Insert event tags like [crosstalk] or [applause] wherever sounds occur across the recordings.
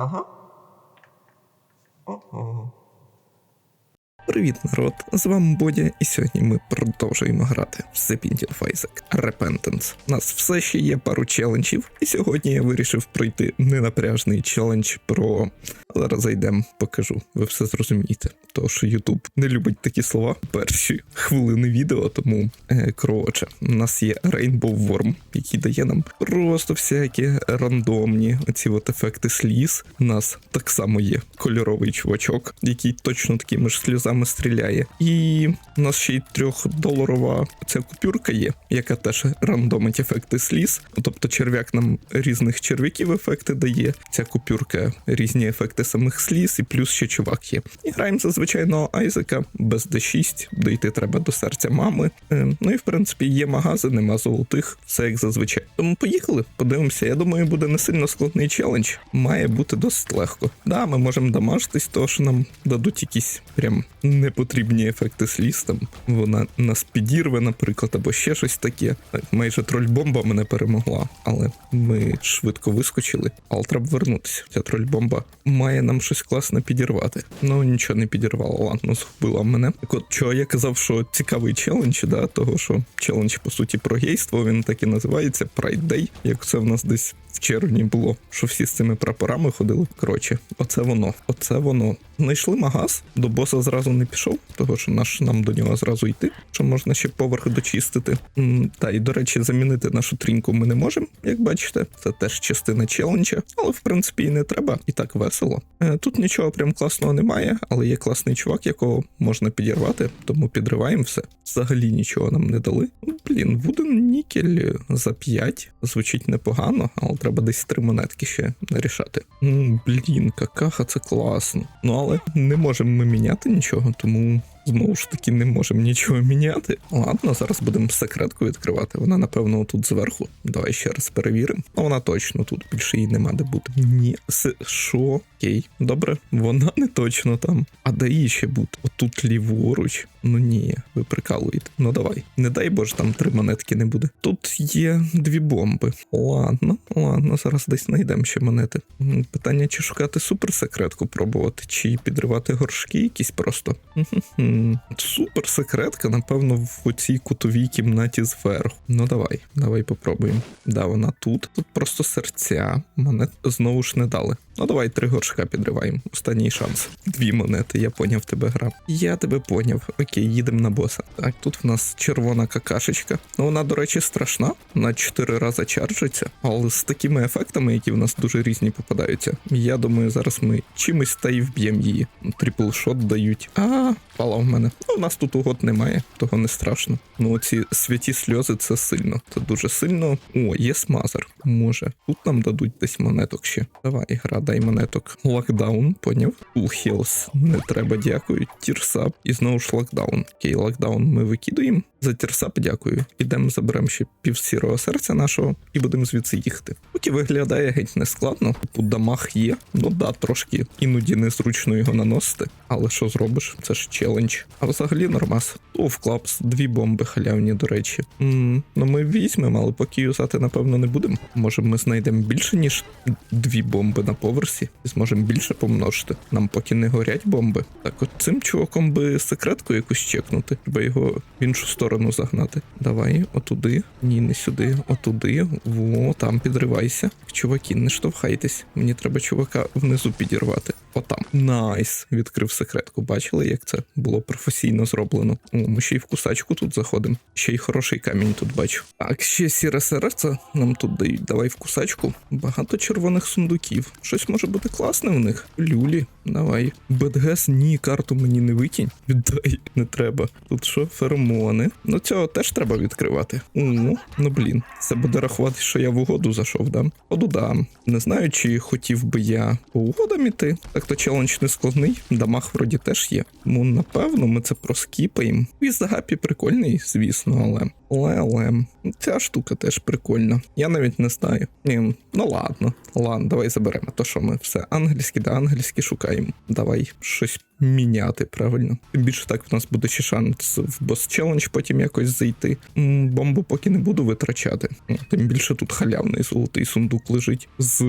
Ага. О-о. Привіт, народ! З вами Бодя, і сьогодні ми продовжуємо грати в The Painted of Isaac Repentance. У нас все ще є пару челенджів, і сьогодні я вирішив пройти ненапряжний челендж про. Зараз зайдемо, покажу. Ви все зрозумієте. Тому що YouTube не любить такі слова перші хвилини відео, тому е, коротше, у нас є Rainbow Worm, який дає нам просто всякі рандомні оці от ефекти сліз. У нас так само є кольоровий чувачок, який точно такими ж сльозами стріляє. І у нас ще й трьохдоларова ця купюрка є, яка теж рандомить ефекти сліз. Тобто черв'як нам різних черв'яків ефекти дає. Ця купюрка різні ефекти самих сліз, і плюс ще чувак є. І граємо за звичайного Айзека без D6, дойти треба до серця мами. Е, ну і в принципі є магази, нема золотих, все як зазвичай. Тому поїхали, подивимося. Я думаю, буде не сильно складний челендж. Має бути досить легко. Да, ми можемо дамажитись, того що нам дадуть якісь прям непотрібні ефекти сліз. Там вона нас підірве, наприклад, або ще щось таке. Так, майже трольбомба мене перемогла, але ми швидко вискочили. Але треба вернутися. Ця трольбомба має нам щось класне підірвати. Ну нічого не підірвала, ладно, згубила мене. Так от чого я казав, що цікавий челендж, да, того що челендж по суті про гейство, він так і називається Pride Day, як це в нас десь в червні було, що всі з цими прапорами ходили. Коротше, оце воно, оце воно. Знайшли магаз, до боса зразу не пішов, того що наш нам до нього зразу йти, що можна ще поверх дочистити. Та і до речі, замінити нашу тріньку ми не можемо, як бачите. Це теж частина челенджа, але в принципі і не треба, і так весело. Е, Тут нічого прям класного немає, але є класний чувак, якого можна підірвати, тому підриваємо все. Взагалі нічого нам не дали. Ну, Блін, Вуден Нікель за 5 звучить непогано, але треба десь три монетки ще нарішати. Блін, какаха, це класно. Ну але не можемо ми міняти нічого, тому. Знову ж таки, не можемо нічого міняти. Ладно, зараз будемо секретку відкривати. Вона, напевно, тут зверху. Давай ще раз перевіримо. А вона точно тут більше її нема де бути. Ні, С- що? Окей, добре, вона не точно там. А де її ще бути? Отут ліворуч. Ну ні, ви прикалуєте. Ну давай. Не дай Боже, там три монетки не буде. Тут є дві бомби. Ладно, ладно, зараз десь знайдемо ще монети. Питання, чи шукати суперсекретку пробувати, чи підривати горшки якісь просто. Хм, Суперсекретка, напевно, в оцій кутовій кімнаті зверху. Ну давай, давай попробуємо. Да, вона тут. Тут просто серця. Монет знову ж не дали. Ну давай три горшка підриваємо. Останній шанс. Дві монети, я поняв тебе гра. Я тебе поняв. Окей, їдемо на боса. Так, тут в нас червона какашечка. Ну вона, до речі, страшна. На 4 рази чаржиться, але з такими ефектами, які в нас дуже різні попадаються. Я думаю, зараз ми чимось та й вб'ємо її. Трипл шот дають. А, пала в мене. Ну, у нас тут угод немає, того не страшно. Ну, ці святі сльози це сильно. Це дуже сильно. О, є смазер. Може. Тут нам дадуть десь монеток ще. Давай, гра, дай монеток. Локдаун, поняв. Full Heals. Не треба, дякую. Тірсап. І знову ж локдаун. Окей, локдаун ми викидуємо. За тірсап дякую. Підемо заберемо ще пів сірого серця нашого і будемо звідси їхати. Поки виглядає геть нескладно. Типу дамаг є. Ну да, трошки іноді незручно його наносити. Але що зробиш? Це ж челендж. А взагалі нормас. О, в клапс, дві бомби халявні, до речі. м ну ми візьмемо, але поки юзати, напевно, не будемо. Може, ми знайдемо більше, ніж дві бомби на поверсі, і зможемо більше помножити. Нам поки не горять бомби. Так, от цим чуваком би секретку якусь чекнути, треба його в іншу сторону загнати. Давай, отуди. Ні, не сюди, отуди. Во, там підривайся. Чуваки, не штовхайтесь. Мені треба чувака внизу підірвати. Отам. Найс. Відкрив секретку. Бачили, як це було професійно зроблено. О, ми ще й в кусачку тут заходимо. Ще й хороший камінь тут бачу. Так, ще сіре серце нам тут дають. Давай в кусачку. Багато червоних сундуків. Щось може бути класне в них. Люлі, давай. Бедгес, ні, карту мені не викинь. Віддай, не треба. Тут що, феромони. Ну цього теж треба відкривати. О, ну блін, це буде рахувати, що я в угоду зайшов, да? Ходу дам. Не знаю, чи хотів би я по угодам іти. Так то челендж не складний. Дамаг вроді теж є. Тому напевно ми це проскіпаємо. Віз Гапі прикольний, звісно, але Лелем. Ця штука теж прикольна. Я навіть не знаю. Ні, ну ладно. Ладно, давай заберемо. То що ми все англійське, да англійське шукаємо. Давай щось міняти, правильно. Тим більше так в нас буде ще шанс в бос челендж потім якось зайти. Бомбу поки не буду витрачати. Тим більше тут халявний золотий сундук лежить з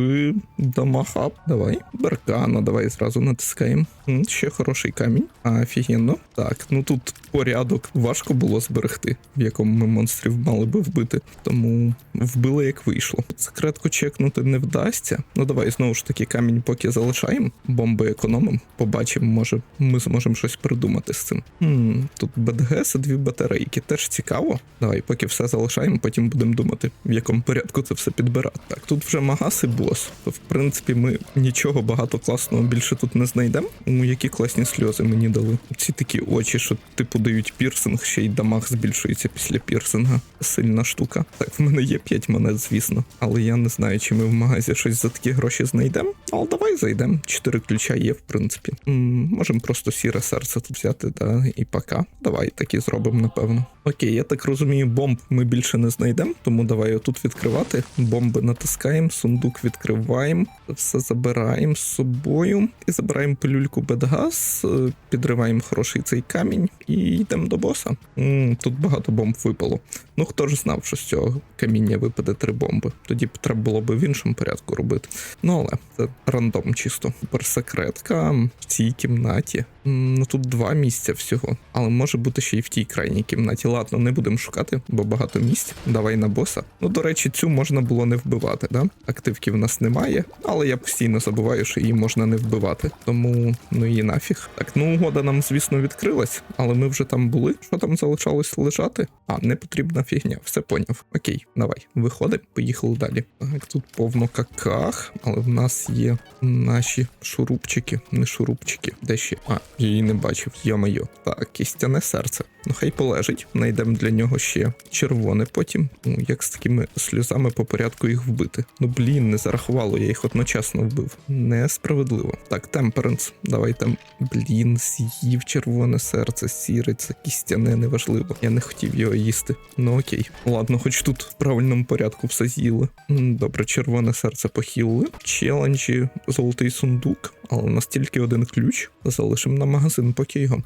дамахап. Давай. Беркана, давай зразу натискаємо. Ще хороший камінь. Офігенно. Так, ну тут порядок важко було зберегти, в якому ми монстрів мали би вбити. Тому вбили як вийшло. Секретку чекнути не вдасться. Ну давай знову ж таки камінь поки залишаємо. Бомби економимо. Побачимо, може ми зможемо щось придумати з цим. Хм, тут БДГС дві батарейки. Теж цікаво. Давай, поки все залишаємо, потім будемо думати, в якому порядку це все підбирати. Так, тут вже магаз і бос. То в принципі ми нічого багато класного більше тут не знайдемо. Ну, які класні сльози мені дали. Ці такі очі, що типу дають пірсинг, ще й дамаг збільшується після пірсинга. Сильна штука. Так, в мене є 5 монет, звісно. Але я не знаю, чи ми в магазі щось за такі гроші знайдемо. Але давай зайдемо. Чотири ключа є, в принципі. Можемо просто сіре серце тут взяти, да, і пока. Давай так і зробимо, напевно. Окей, я так розумію, бомб ми більше не знайдемо, тому давай отут відкривати. Бомби натискаємо, сундук відкриваємо, все забираємо з собою і забираємо пилюльку бедгаз, е, підриваємо хороший цей камінь і йдемо до боса. м тут багато бомб випало. Ну хто ж знав, що з цього каміння випаде три бомби. Тоді б треба було б в іншому порядку робити. Ну але це рандом чисто. Тепер секретка в цій кімнаті. Ну тут два місця всього, але може бути ще й в тій крайній кімнаті. Ладно, не будемо шукати, бо багато місць. Давай на боса. Ну, до речі, цю можна було не вбивати, да? Активки в нас немає, але я постійно забуваю, що її можна не вбивати. Тому ну її нафіг. Так, ну угода нам, звісно, відкрилась, але ми вже там були. Що там залишалось лежати? А, не потрібна фігня, все поняв. Окей, давай, виходимо, поїхали далі. Так, тут повно каках, але в нас є наші шурупчики, не шурупчики. Де ще? А, я її не бачив, йо-моє. Так, кістяне серце. Ну хай полежить. Знайдемо для нього ще червоне потім. Ну, як з такими сльозами по порядку їх вбити. Ну блін, не зарахувало, я їх одночасно вбив. Несправедливо. Так, темперенс. Давай там. Блін, з'їв червоне серце, сіре, кістяне, неважливо. Я не хотів його їсти. Ну окей. Ладно, хоч тут в правильному порядку все з'їли. Добре, червоне серце похилили. Челенджі, золотий сундук, але у нас тільки один ключ. Залишимо на магазин поки його.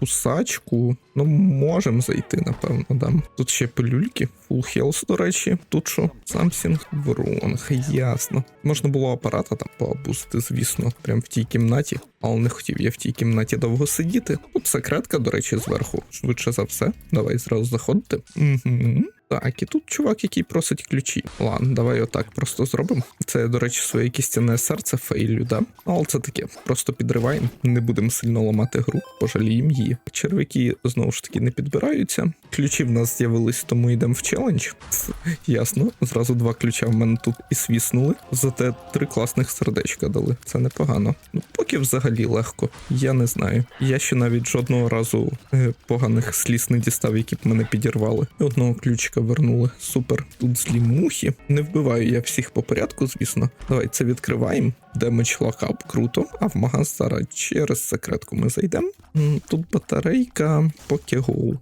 Кусачку. Ну, можемо зайти, напевно, да. Тут ще пилюльки. Full Health, до речі. Тут що? Samsung Wrong, ясно. Можна було апарата там пообузити, звісно, прям в тій кімнаті. Але не хотів я в тій кімнаті довго сидіти. Тут секретка, до речі, зверху. Швидше за все. Давай зразу заходити. Угу. Так, і тут чувак, який просить ключі. Ладно, давай отак просто зробимо. Це, до речі, своє кістяне серце фейлю, да? Але це таке. Просто підриваємо, не будемо сильно ламати гру, пожаліємо її. Червяки знову ж таки не підбираються. Ключі в нас з'явились, тому йдемо в челендж. Ясно, зразу два ключа в мене тут і свіснули. Зате три класних сердечка дали. Це непогано. Ну, поки взагалі легко. Я не знаю. Я ще навіть жодного разу е, поганих сліз не дістав, які б мене підірвали. Одного ключика вернули. Супер. Тут злі мухи. Не вбиваю я всіх по порядку, звісно. Давай це відкриваємо. Демедж лакап, круто. А в магаз зараз через секретку ми зайдемо. Тут батарейка Pokego.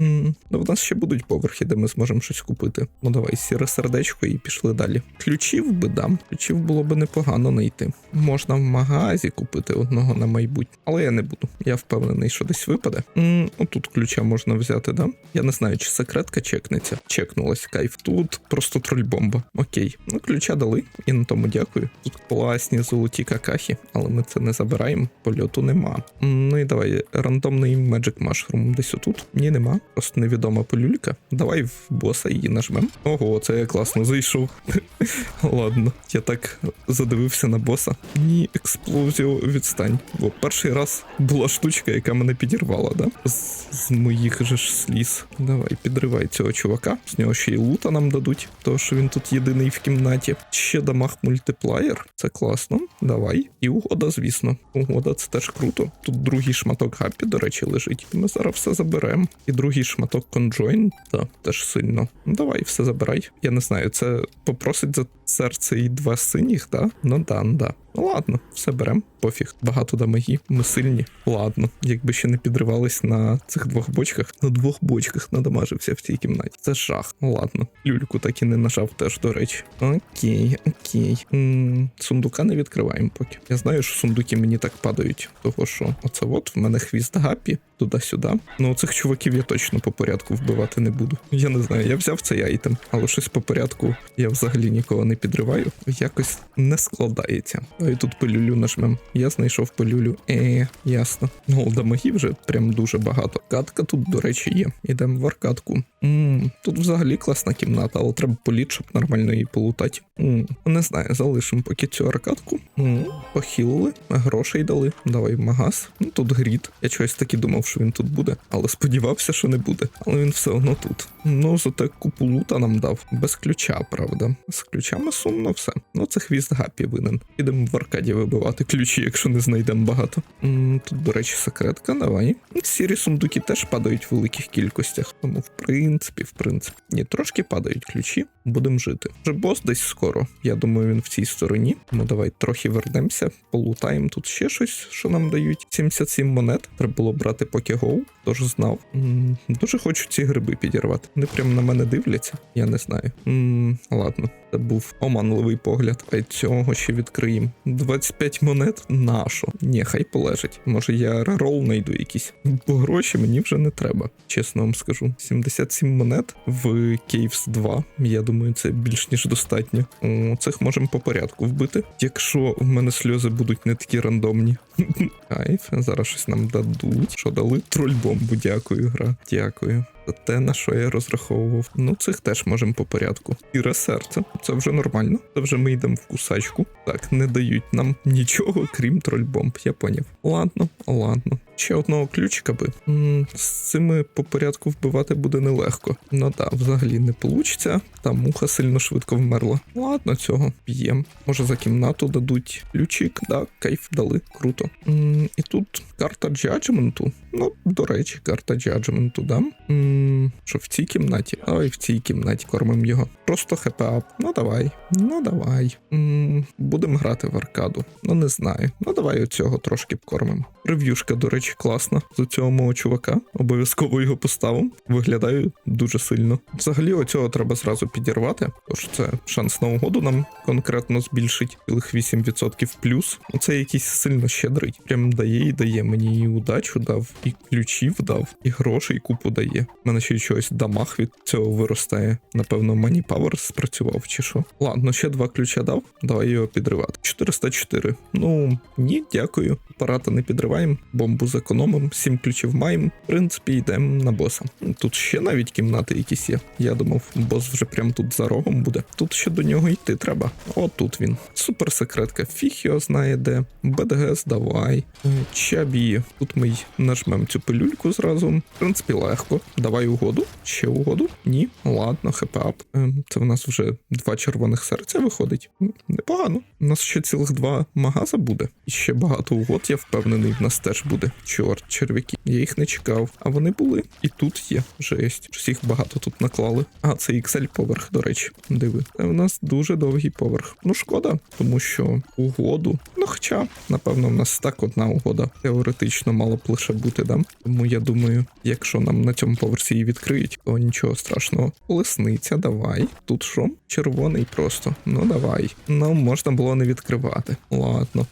М. Ну, в нас ще будуть поверхи, де ми зможемо щось купити. Ну давай, сіре сердечко і пішли далі. Ключів би дам. Ключів було би непогано знайти. Можна в магазі купити одного на майбутнє, але я не буду. Я впевнений, що десь випаде. М, Отут ключа можна взяти, да? Я не знаю, чи секретка чекнеться. Чекнулась кайф. Тут просто трольбомба. Окей. Ну, ключа дали, і на тому дякую. Тут класні золоті какахи, але ми це не забираємо. Польоту нема. М, Ну і давай, рандомний Magic Mushroom десь отут. Ні, нема. Просто невідома полюлька. Давай в боса її нажмем. Ого, це я класно зайшов. [laughs] Ладно, я так задивився на боса. Ні, експлозію відстань. Бо перший раз була штучка, яка мене підірвала, да? З, з моїх же ж сліз. Давай, підривай цього чувака. З нього ще й лута нам дадуть, тому що він тут єдиний в кімнаті. Ще дамаг мультиплеєр. Це класно. Давай. І угода, звісно. Угода, це теж круто. Тут другий шматок гапі, до речі, лежить. Ми зараз все заберемо. І другий шматок конджойн, та теж сильно. Ну давай, все забирай. Я не знаю, це попросить за серце і два синіх, да? Ну да, ну да. Ну ладно, все берем, пофіг. Багато дамагі, ми сильні. Ладно, якби ще не підривались на цих двох бочках, на двох бочках надамажився в цій кімнаті. Це жах. Ну ладно, люльку так і не нажав теж, до речі. Окей, окей. м сундука не відкриваємо поки. Я знаю, що сундуки мені так падають, того що оце от в мене хвіст гапі, туди-сюди. Ну цих чуваків я точно по порядку вбивати не буду. Я не знаю, я взяв цей айтем, але щось по порядку я взагалі нікого не підриваю. Якось не складається. А і тут пилюлю нажмем. Я знайшов пилюлю. Е, ясно. Ну, дамаги вже прям дуже багато. Катка тут, до речі, є. Ідемо в аркадку. Ммм, тут взагалі класна кімната, але треба політ, щоб нормально її полутати. Ммм, не знаю, залишимо поки цю аркадку. Ммм, похилили, грошей дали. Давай магаз. Ну тут грід. Я чогось таки думав, що він тут буде, але сподівався, що не буде. Але він все одно тут. Ну, зате купу лута нам дав. Без ключа, правда. З ключами сумно все. Ну, це хвіст гапі винен. Підемо в аркаді вибивати ключі, якщо не знайдемо багато. М, Тут, до речі, секретка, давай. Сірі сундуки теж падають в великих кількостях. Тому, в принципі, в принципі. Ні, трошки падають ключі, будемо жити. Вже бос десь скоро. Я думаю, він в цій стороні. Ну давай трохи вернемося, полутаємо тут ще щось, що нам дають. 77 монет. Треба було брати Pokego, тож знав. Дуже хочу ці гриби підірвати. Вони прямо на мене дивляться. Я не знаю. Ладно, це був оманливий погляд. А цього ще відкриємо. 25 монет? Нашо? Ні, хай полежить. Може я рерол знайду якийсь. Бо гроші мені вже не треба, чесно вам скажу. 77 монет в Caves 2. Я думаю, це більш ніж достатньо. Цих можемо по порядку вбити. Якщо в мене сльози будуть не такі рандомні. [laughs] Кайф, зараз щось нам дадуть. Що дали? Троль-бомбу, дякую, гра. Дякую. Те, на що я розраховував. Ну, цих теж можемо по порядку. Іре серце. Це вже нормально. Це вже ми йдемо в кусачку. Так, не дають нам нічого, крім троль-бомб, я поняв. Ладно, ладно. Ще одного ключика би. м з цими по порядку вбивати буде нелегко. Ну так, взагалі не получиться. Та муха сильно швидко вмерла. Ладно, цього п'єм. Може за кімнату дадуть ключик, да, кайф дали. Круто. м і тут карта джаджменту. Ну, до речі, карта джаджменту, да? м що в цій кімнаті? Ой, в цій кімнаті кормимо його. Просто хп-ап. Ну давай. Ну давай. будемо грати в аркаду. Ну не знаю. Ну давай оцього трошки покормимо. Рев'юшка, до речі, класна з цього мого чувака. Обов'язково його поставимо. Виглядає дуже сильно. Взагалі, оцього треба зразу підірвати, тож це шанс на угоду нам конкретно збільшить цілих 8% плюс. Оце якийсь сильно щедрий. Прям дає і дає. Мені і удачу дав, і ключів дав, і грошей купу дає. У мене ще чогось дамаг від цього виростає. Напевно, Money Power спрацював чи що. Ладно, ще два ключа дав. Давай його підривати. 404. Ну ні, дякую. Апарата не підриваємо, бомбу зекономимо, 7 ключів маємо. В принципі, йдемо на боса. Тут ще навіть кімнати якісь є. Я думав, бос вже прям тут за рогом буде. Тут ще до нього йти треба. О, тут він. Супер секретка. Фіг його знає де. БДГС, давай. Е, Чабі. Тут ми й нажмемо цю пилюльку зразу. В принципі, легко. Давай угоду. Ще угоду? Ні. Ладно, хп-ап. Е, Це в нас вже два червоних серця виходить. Непогано. У нас ще цілих два магаза буде. І ще багато угод, я впевнений, в нас теж буде. Чорт, черв'яки. Я їх не чекав. А вони були. І тут є. Жесть. Їх багато тут наклали. А, це XL поверх, до речі. Диви. Це в нас дуже довгий поверх. Ну, шкода, тому що угоду. Ну, хоча, напевно, в нас так одна угода теоретично мало б лише бути, да? Тому я думаю, якщо нам на цьому поверсі її відкриють, то нічого страшного. Колесниця, давай. Тут що? Червоний просто. Ну давай. Ну, можна було не відкривати. Ладно.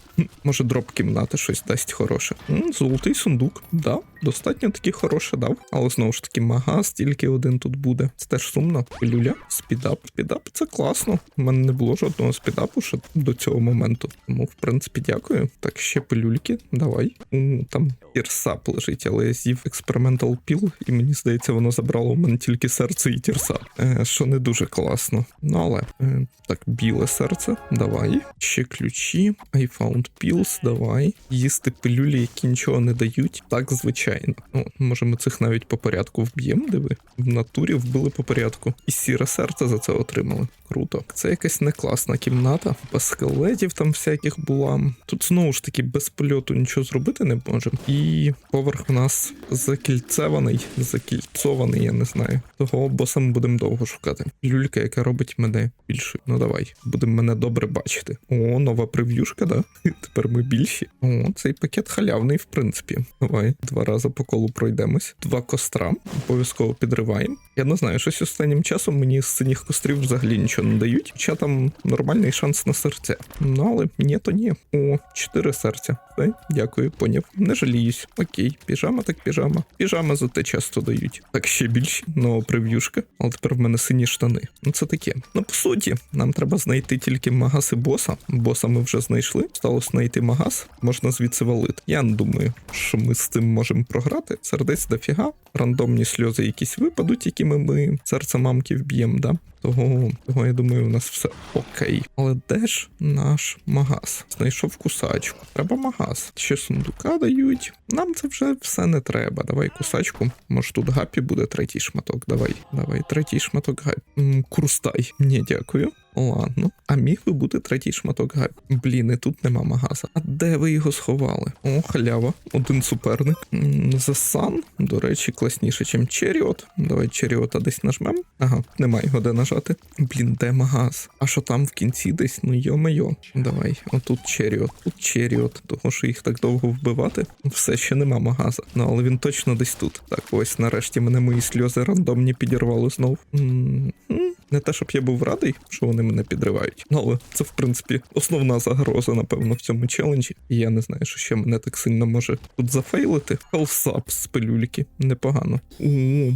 Може, дроп кімнати щось дасть хороше. Золотий сундук, да, достатньо таки хороше дав. Але знову ж таки, магаз тільки один тут буде. Це теж сумно. Пилюля, спідап. Спідап це класно. У мене не було жодного спідапу ще до цього моменту. Тому, в принципі, дякую. Так, ще пилюльки, давай. У, там тірсап лежить, але я з'їв експериментал піл, і мені здається, воно забрало у мене тільки серце і тірса. Е, що не дуже класно. Ну але е, так, біле серце, давай. Ще ключі. I found pills, давай. Їсти пилюлі, які нічого не дають. Так, звичайно. Ну, може, ми цих навіть по порядку вб'ємо, диви. В натурі вбили по порядку. І сіре серце за це отримали. Круто. Це якась не класна кімната. Без скелетів там всяких була. Тут знову ж таки без польоту нічого зробити не можемо. І поверх у нас закільцеваний, закільцований, я не знаю. Того боса ми будемо довго шукати. Люлька, яка робить мене більшою. Ну давай, будемо мене добре бачити. О, нова прев'юшка, да? [laughs] Тепер ми більші. О, цей пакет халявний, в принципі. Давай, два рази по колу пройдемось. Два костра. Обов'язково підриваємо. Я не знаю, щось останнім часом мені з синіх кострів взагалі нічого не дають. Хоча там нормальний шанс на серця. Ну але ні, то ні. О, чотири серця. Все, дякую, поняв. Не жаліюсь. Окей, піжама так піжама. Піжама зате часто дають. Так ще більші, нова прев'юшка. Але тепер в мене сині штани. Ну це таке. Ну по суті, нам треба знайти тільки магаси боса. Боса ми вже знайшли. Сталося знайти магаз, можна звідси валити. Я не думаю, що ми з цим можемо програти. Сердець дофіга. Рандомні сльози якісь випадуть, якими ми серце мамки вб'ємо, да? Того, того я думаю, у нас все окей. Але де ж наш магаз? Знайшов кусачку. Треба магаз. Ще сундука дають. Нам це вже все не треба. Давай кусачку. Може тут гапі буде третій шматок. Давай, давай, третій шматок гапі. Крустай. Ні, дякую. Ладно, а міг би бути третій шматок гайп. Блін, і тут нема магаза. А де ви його сховали? О, халява, один суперник. The до речі, класніше, ніж Черіот. Давай Черіота десь нажмем. Ага, нема його де нажати. Блін, де магаз? А що там в кінці десь? Ну йо-майо. Давай, отут Черіот, тут Черіот. Того, що їх так довго вбивати, все ще нема магаза. Ну але він точно десь тут. Так, ось нарешті мене мої сльози рандомні підірвали знов. М, м, Не те, щоб я був радий, що вони мене підривають. Ну, але це, в принципі, основна загроза, напевно, в цьому челенджі. І я не знаю, що ще мене так сильно може тут зафейлити. Хелсап з пилюльки. Непогано. О,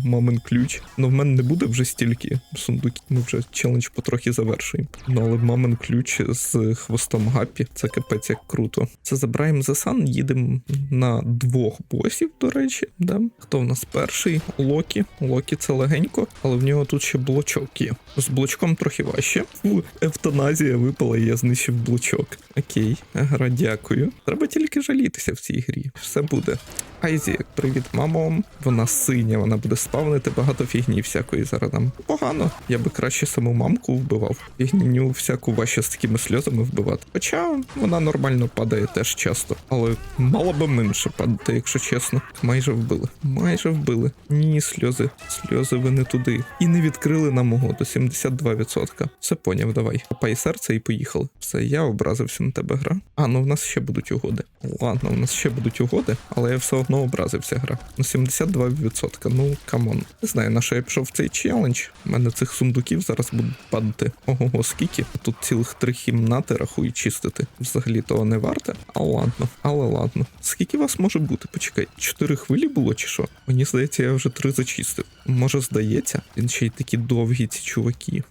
мамин ключ. Ну в мене не буде вже стільки сундуків. Ми вже челендж потрохи завершуємо. Ну, але мамин ключ з хвостом гапі. Це капець як круто. Це забираємо за сан, їдемо на двох босів, до речі. Да? Хто в нас перший? Локі. Локі це легенько, але в нього тут ще блочок є. З блочком трохи важче. Фу, евтаназія випала, і я знищив блочок. Окей, гра, дякую. Треба тільки жалітися в цій грі. Все буде. Айзі, привіт, мамо. Вона синя, вона буде спавнити багато фігні всякої зараз нам. Погано. Я би краще саму мамку вбивав. Фігню всяку важче з такими сльозами вбивати. Хоча вона нормально падає теж часто. Але мало би менше падати, якщо чесно. Майже вбили. Майже вбили. Ні, сльози. Сльози ви не туди. І не відкрили нам угоду. 72%. Все поняв, давай. Хапай серце і поїхали. Все, я образився на тебе гра. А, ну в нас ще будуть угоди. Ладно, в нас ще будуть угоди, але я все одно образився гра. Ну 72%. Ну камон. Не знаю, на що я пішов в цей челендж. У мене цих сундуків зараз будуть падати. Ого, скільки. Тут цілих три кімнати рахую чистити. Взагалі того не варте. А ладно, але ладно. Скільки вас може бути? Почекай, чотири хвилі було чи що? Мені здається, я вже три зачистив. Може, здається, він ще й такі довгі ці чуваки.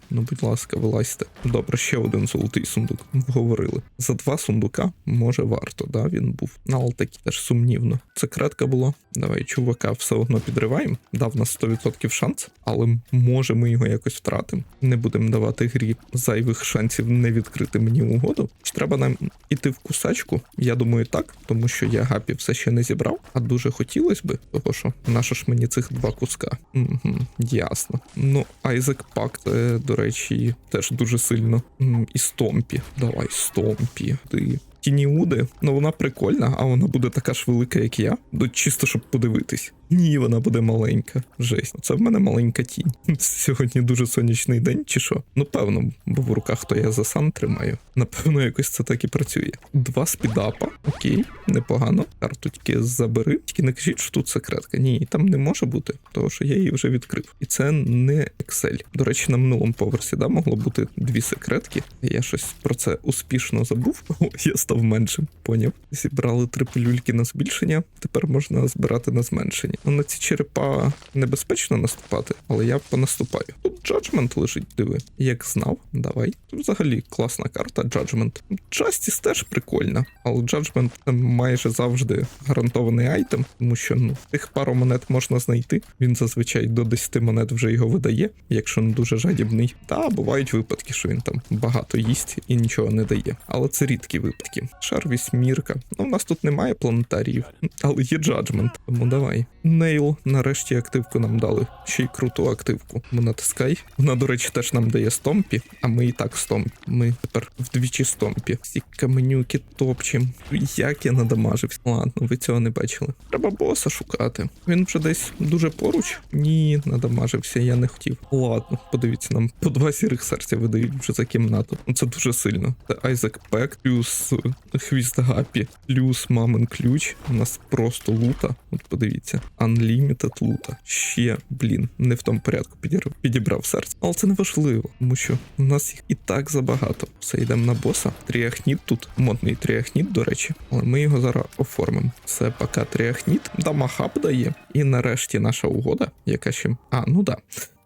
Ну, будь ласка, вилазьте. Добре, ще один золотий сундук. Вговорили. За два сундука може варто, да, він був. Ну, Але такі теж сумнівно. Секретка була. Давай, чувака, все одно підриваємо. Дав нас 100% шанс, але може ми його якось втратимо. Не будемо давати грі зайвих шансів не відкрити мені угоду. Чи треба нам іти в кусачку? Я думаю, так, тому що я гапі все ще не зібрав, а дуже хотілося би, того що наша ж мені цих два куска. Угу, ясно. Ну, Айзек Пак, це, до речі, теж дуже сильно. І Стомпі. Давай, Стомпі. Ти. Тініуди, ну вона прикольна, а вона буде така ж велика, як я. Ну, чисто щоб подивитись. Ні, вона буде маленька. Жесть. Це в мене маленька тінь. Сьогодні дуже сонячний день, чи що? Ну, певно, бо в руках то я за сан тримаю. Напевно, якось це так і працює. Два спідапа. Окей, непогано. Карту забери. Тільки не кажіть, що тут секретка. Ні, там не може бути, тому що я її вже відкрив. І це не Excel. До речі, на минулому поверсі да, могло бути дві секретки. Я щось про це успішно забув. [laughs] О, я став меншим. Поняв. Зібрали три пилюльки на збільшення. Тепер можна збирати на зменшення. Ну, на ці черепа небезпечно наступати, але я понаступаю. Тут Judgment лежить, диви. Як знав, давай. Взагалі класна карта Judgment. Justice теж прикольна, але Judgment майже завжди гарантований айтем, тому що ну, тих пару монет можна знайти. Він зазвичай до 10 монет вже його видає, якщо не дуже жадібний. Та бувають випадки, що він там багато їсть і нічого не дає. Але це рідкі випадки. вісімки. Шар вісьмірка. Ну, у нас тут немає планетаріїв, але є джаджмент. Тому давай. Нейл, нарешті активку нам дали. Ще й круту активку. Ми натискай. Вона, до речі, теж нам дає стомпі, а ми і так стомпі. Ми тепер вдвічі стомпі. Всі каменюки топчем. Як я надамажився. Ладно, ви цього не бачили. Треба боса шукати. Він вже десь дуже поруч. Ні, надамажився, я не хотів. Ладно, подивіться, нам по два сірих серця видають вже за кімнату. Ну, Це дуже сильно. Це Айзек Пек, плюс е, хвіст Гапі, плюс мамин ключ. У нас просто лута. От подивіться, Unlimited лута. Ще, блін, не в тому порядку підібрав, серце. Але це не важливо, тому що у нас їх і так забагато. Все, йдемо на боса. Тріахніт тут, модний тріахніт, до речі, але ми його зараз оформимо. Це поки тріахніт, дамахаб дає. І нарешті наша угода, яка ще. А, ну да.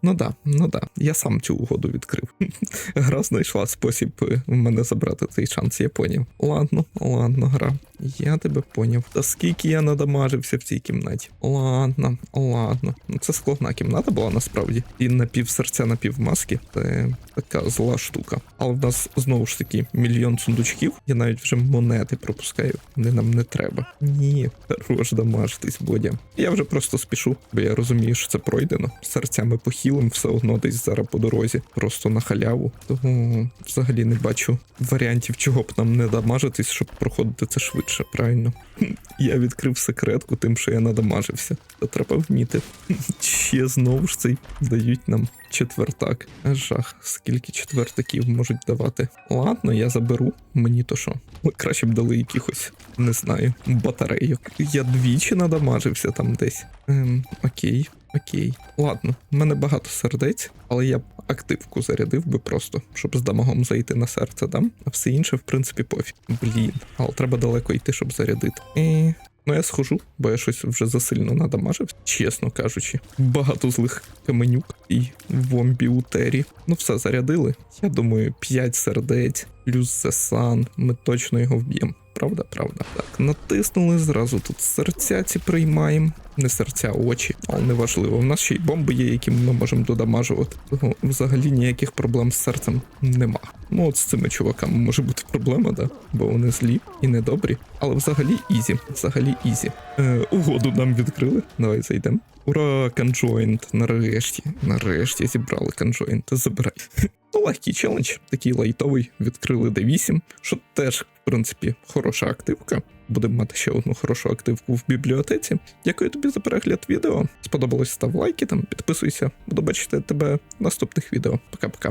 Ну да, ну да. Я сам цю угоду відкрив. [laughs] Гра знайшла спосіб е, в мене забрати цей шанс, я поняв. Ладно, ладно, гра. Я тебе поняв. Та скільки я надамажився в цій кімнаті. Ладно, ладно. Ну це складна кімната була насправді. І напівсерця, напівмаски. Це така зла штука. Але в нас знову ж таки мільйон сундучків. Я навіть вже монети пропускаю. Вони нам не треба. Ні, хорош дамажитись, Бодя. Я вже просто спішу, бо я розумію, що це пройдено. Серцями похилим все одно десь зараз по дорозі. Просто на халяву. Тому взагалі не бачу варіантів, чого б нам не дамажитись, щоб проходити це швидше, правильно? [laughs] Я відкрив секретку тим, що я надамажився. Це треба вміти. [laughs] Ще знову ж цей дають нам четвертак. Жах, скільки четвертаків можуть давати. Ладно, я заберу. Мені то що. Краще б дали якихось, не знаю, батарейок. Я двічі надамажився там десь. Ем, окей, окей. Ладно, в мене багато сердець, але я б активку зарядив би просто, щоб з дамагом зайти на серце дам. А все інше, в принципі, пофіг. Блін, але треба далеко йти, щоб зарядити. І... Ну, я схожу, бо я щось вже засильно надамажив, чесно кажучи. Багато злих каменюк і вомбі у тері. Ну, все зарядили. Я думаю, 5 сердець, плюс Sun, Ми точно його вб'ємо. Правда, правда. Так, натиснули зразу тут серця ці приймаємо. Не серця, очі, але не важливо. У нас ще й бомби є, які ми можемо додамажувати. Того взагалі ніяких проблем з серцем нема. Ну от з цими чуваками може бути проблема, да? Бо вони злі і недобрі. Але взагалі ізі. Взагалі ізі. Е, угоду нам відкрили. Давай зайдемо. Ура, конджойнт. Нарешті. Нарешті зібрали конджойнт. Забирай. Ну, легкий челендж, такий лайтовий, відкрили D8, що теж, в принципі, хороша активка. Будемо мати ще одну хорошу активку в бібліотеці. Дякую тобі за перегляд відео. Сподобалось, став лайки там, підписуйся. Буду бачити тебе в наступних відео. Пока-пока.